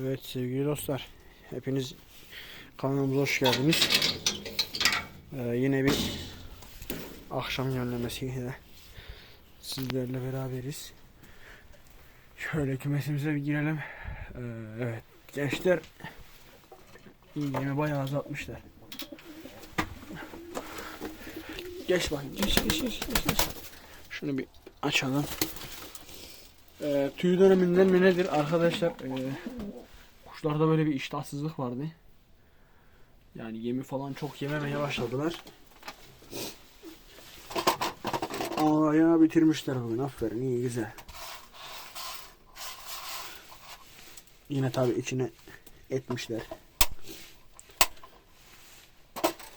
Evet sevgili dostlar. Hepiniz kanalımıza hoş geldiniz. Ee, yine bir akşam yönlemesiyle sizlerle beraberiz. Şöyle kümesimize bir girelim. Ee, evet gençler ilgimi bayağı azaltmışlar. Geç. Geç geç geç geç. geç. Şunu bir açalım. Ee, tüy döneminden mi nedir arkadaşlar? Ee, kuşlarda böyle bir iştahsızlık vardı. Yani yemi falan çok yememeye başladılar. Aa ya bitirmişler bugün. Aferin iyi güzel. Yine tabi içine etmişler.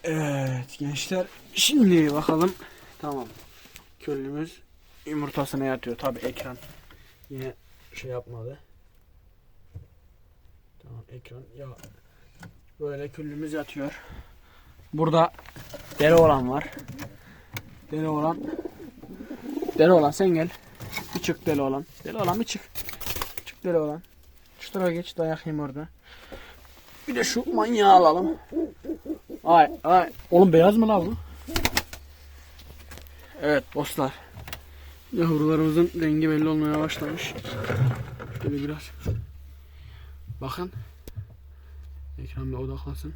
Evet gençler şimdi bakalım. Tamam. Köylümüz yumurtasına yatıyor. Tabi ekran yine şey yapmadı. Tamam ekran ya böyle küllümüz yatıyor. Burada deli olan var. Deli olan Deli olan sen gel. Bir çık deli olan. Deli olan bir çık. Çık deli olan. Şu tarafa geç dayak yiyeyim orada. Bir de şu manyağı alalım. Ay ay. Oğlum beyaz mı la bu? Evet dostlar. Yavrularımızın rengi belli olmaya başlamış. Şöyle biraz. Bakın. Ekran bir odaklansın.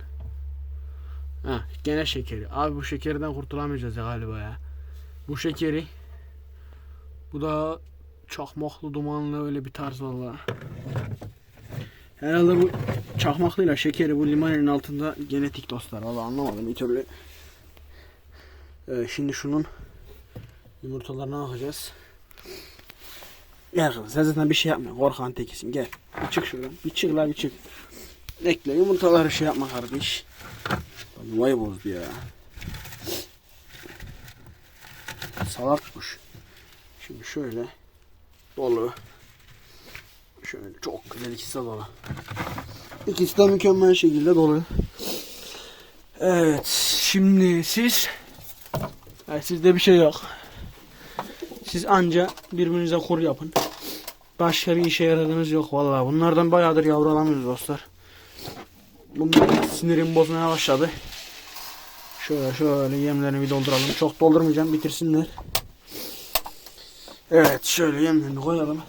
Ha, gene şekeri. Abi bu şekerden kurtulamayacağız ya galiba ya. Bu şekeri. Bu da çakmaklı dumanlı öyle bir tarz valla. Herhalde bu çakmaklıyla şekeri bu limanenin altında genetik dostlar. Valla anlamadım bir türlü. Ee, şimdi şunun yumurtalarına bakacağız. Gel kızım sen zaten bir şey yapma. Korkan tekisin gel. Bir çık şuradan. Bir çık la bir çık. Bekle yumurtaları şey yapma kardeş. Vay bozdu ya. Salak kuş. Şimdi şöyle dolu. Şöyle çok güzel ikisi de dolu. İkisi de mükemmel şekilde dolu. Evet. Şimdi siz yani sizde bir şey yok. Siz anca birbirinize kur yapın. Başka bir işe yaradığınız yok vallahi. Bunlardan bayağıdır yavru alamıyoruz dostlar. Bunlar sinirim bozmaya başladı. Şöyle şöyle yemlerini bir dolduralım. Çok doldurmayacağım bitirsinler. Evet şöyle yemlerini koyalım.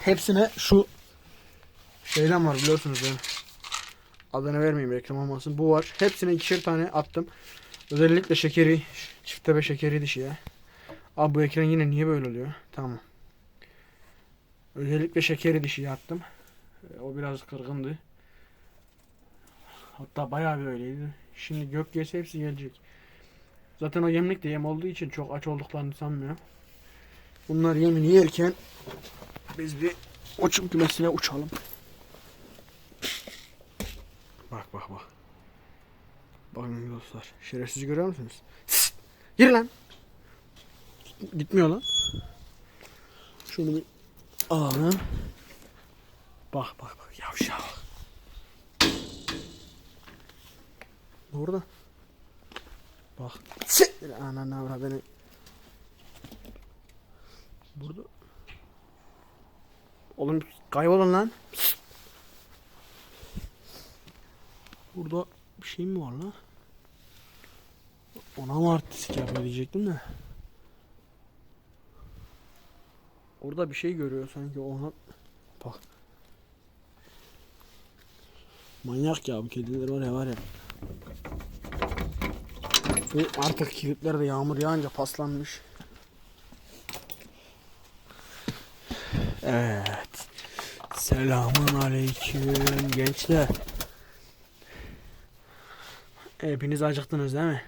Hepsine şu şeyden var biliyorsunuz benim. Adını vermeyeyim reklam olmasın. Bu var. Hepsine ikişer tane attım. Özellikle şekeri, çift tepe şekeri dişi ya. Abi bu ekran yine niye böyle oluyor? Tamam. Özellikle şekeri dişi attım. E, O biraz kırgındı. Hatta bayağı bir öyleydi. Şimdi gök gelse hepsi gelecek. Zaten o yemlik de yem olduğu için çok aç olduklarını sanmıyorum. Bunlar yemini yerken biz bir uçum kümesine uçalım. Bak bak bak. Bakın dostlar. Şerefsiz görüyor musunuz? Sst! Gir lan. Gitmiyor lan. Şunu bir alalım. Bak bak bak yavşak. Burada. Bak. Sik! Ananı avradını. Burada. Oğlum kaybolun lan. Burada bir şey mi var lan? Ona mı artistik yapıyor diyecektim de. Orada bir şey görüyor sanki ona. Bak. Manyak ya bu kediler var ya var ya. Ve artık kilitler de yağmur yağınca paslanmış. Evet. Selamun aleyküm gençler. Hepiniz acıktınız değil mi?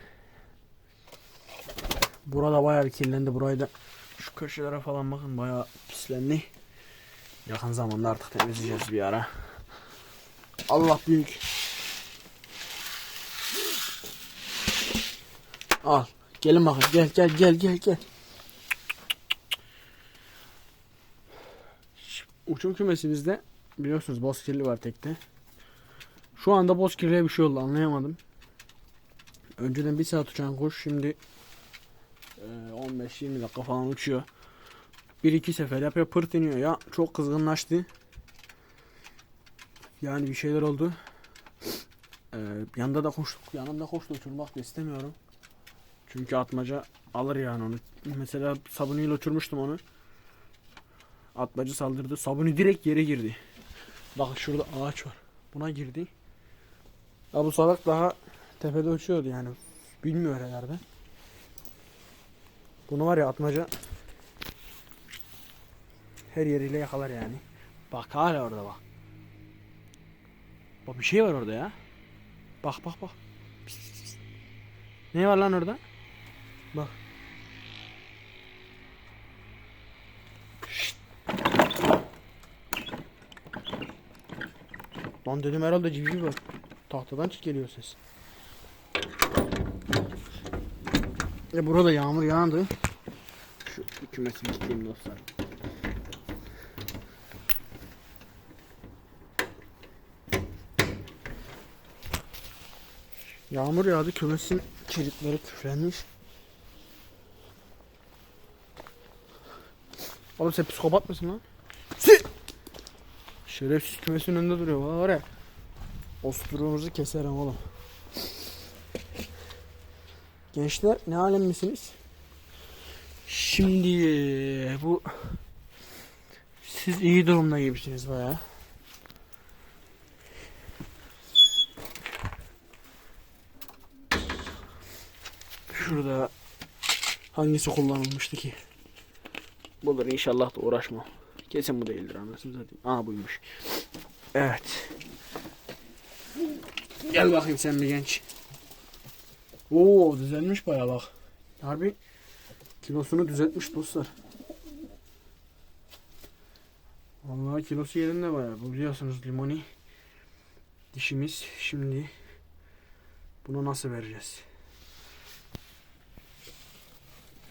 Burada bayağı bir kirlendi. Burayı da şu köşelere falan bakın bayağı pislendi. Yakın zamanda artık temizleyeceğiz bir ara. Allah büyük. Al. Gelin bakın. Gel gel gel gel gel. Uçum kümesimizde biliyorsunuz bozkirli var tekte. Şu anda bozkirliye bir şey oldu anlayamadım. Önceden bir saat uçan kuş şimdi e, 15-20 dakika falan uçuyor. bir iki sefer yapıyor pırt iniyor ya çok kızgınlaştı. Yani bir şeyler oldu. Ee, yanında da koştuk. Yanında koştu uçurmak da istemiyorum. Çünkü atmaca alır yani onu. Mesela sabuniyle uçurmuştum onu. Atmaca saldırdı. Sabuni direkt yere girdi. Bak şurada ağaç var. Buna girdi. Ya bu salak daha tepede uçuyordu yani. Bilmiyor herhalde. Bunu var ya atmaca her yeriyle yakalar yani. Bak hala orada bak. Bak bir şey var orada ya. Bak bak bak. Ne var lan orada? Bak. Şşt. Lan dedim herhalde civciv var. Tahtadan çık geliyor ses. E burada yağmur yağdı. Şu kümesi bitireyim dostlar. Yağmur yağdı kümesin kilitleri küflenmiş. Oğlum sen psikopat mısın lan? Si! Şerefsiz kümesin önünde duruyor. Var ya. Osturuğumuzu keserim oğlum. Gençler ne alem misiniz? Şimdi bu siz iyi durumda gibisiniz baya. Şurada hangisi kullanılmıştı ki? Budur inşallah da uğraşma. Kesin bu değildir anasını satayım. Aa buymuş. Evet. Gel bakayım sen bir genç. Oo düzelmiş baya bak. Harbi kilosunu düzeltmiş dostlar. Vallahi kilosu yerinde baya. Bu biliyorsunuz limoni. Dişimiz şimdi bunu nasıl vereceğiz?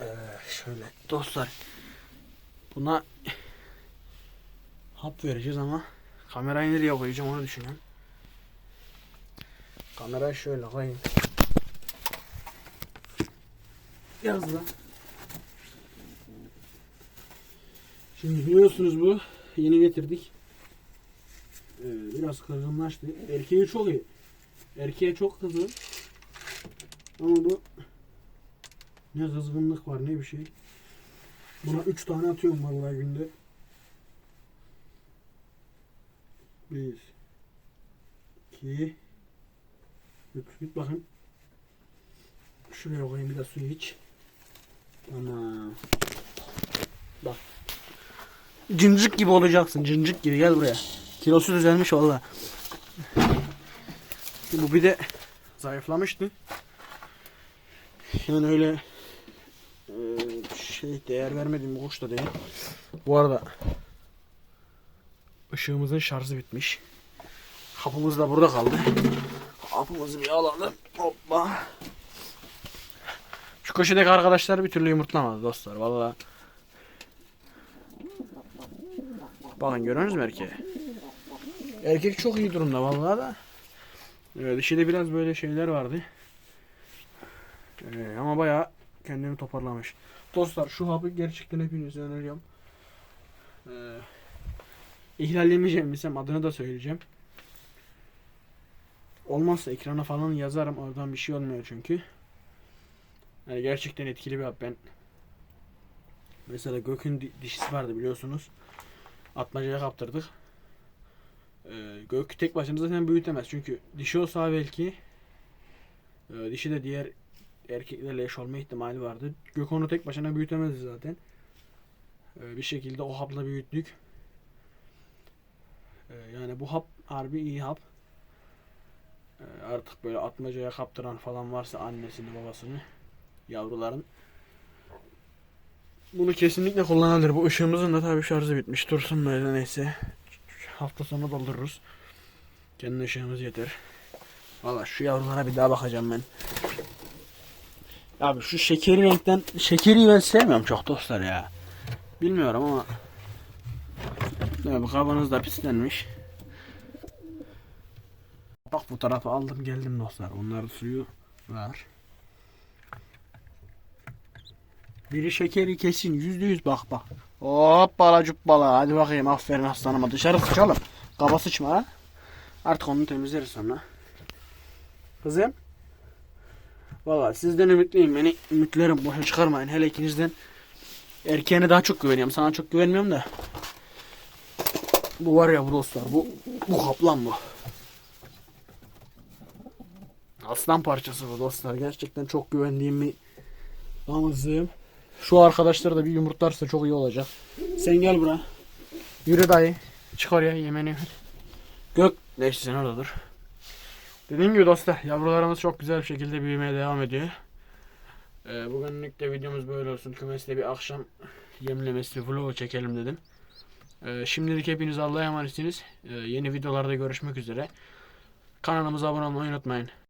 Ee, şöyle dostlar buna hap vereceğiz ama kamerayı nereye koyacağım onu düşünüyorum. Kamerayı şöyle koyayım. Yaz da. Şimdi biliyorsunuz bu yeni getirdik. Ee, biraz kızgınlaştı. Erkeği çok iyi. Erkeğe çok kızgın. Ama bu ne kızgınlık var ne bir şey. Buna 3 tane atıyorum vallahi günde. Bir, iki, üç. Git bakayım. Şuraya koyayım bir de suyu iç. Ama bak. Cincik gibi olacaksın. Cincik gibi gel buraya. Kilosu düzelmiş valla. Bu bir de zayıflamıştı. Yani öyle e, şey değer vermediğim bir kuş da değil. Bu arada ışığımızın şarjı bitmiş. Kapımız da burada kaldı. Kapımızı bir alalım. Hoppa. Köşedeki arkadaşlar bir türlü yumurtlamadı dostlar. Valla. Bakın görüyorsunuz mu erkeği? Erkek çok iyi durumda vallahi da. Evet, dişide biraz böyle şeyler vardı. Ee, ama bayağı kendini toparlamış. Dostlar şu hapı gerçekten hepinize öneriyorum. Ee, ihlallemeyeceğim bilsem adını da söyleyeceğim. Olmazsa ekrana falan yazarım. Oradan bir şey olmuyor çünkü. Yani gerçekten etkili bir hap. Ben mesela Gök'ün di- dişisi vardı biliyorsunuz. Atmacaya kaptırdık. Ee, Gök tek başına zaten büyütemez. Çünkü dişi olsa belki e, dişi de diğer erkeklerle eş olma ihtimali vardı. Gök onu tek başına büyütemezdi zaten. Ee, bir şekilde o hapla büyüttük. Ee, yani bu hap harbi iyi hap. Ee, artık böyle atmacaya kaptıran falan varsa annesini babasını yavruların bunu kesinlikle kullanılır. Bu ışığımızın da tabii şarjı bitmiş. Dursun böyle neyse. Hafta sonu doldururuz. Kendi ışığımız yeter. Valla şu yavrulara bir daha bakacağım ben. Abi şu şekeri renkten şekeri ben sevmiyorum çok dostlar ya. Bilmiyorum ama Tabii kabanız da pislenmiş. Bak bu tarafa aldım geldim dostlar. Onların suyu var. Biri şekeri kesin yüzde yüz bak bak. Hoppala cuppala. Hadi bakayım aferin aslanıma. Dışarı sıçalım. Kaba sıçma ha. Artık onu temizleriz sonra. Kızım. Valla sizden ümitliyim. Beni ümitlerim boşa çıkarmayın. Hele ikinizden erkeğine daha çok güveniyorum. Sana çok güvenmiyorum da. Bu var ya bu dostlar. Bu, bu kaplan bu. Aslan parçası bu dostlar. Gerçekten çok güvendiğim bir damızlığım. Şu arkadaşlar da bir yumurtlarsa çok iyi olacak. Sen gel buraya. Yürü dayı. Çık oraya yemeğini ver. Gök. Neyse sen orada dur. Dediğim gibi dostlar yavrularımız çok güzel bir şekilde büyümeye devam ediyor. Ee, bugünlük de videomuz böyle olsun. Kümeste bir akşam yemlemesi vlogu çekelim dedim. Ee, şimdilik hepiniz Allah'a emanetsiniz. Ee, yeni videolarda görüşmek üzere. Kanalımıza abone olmayı unutmayın.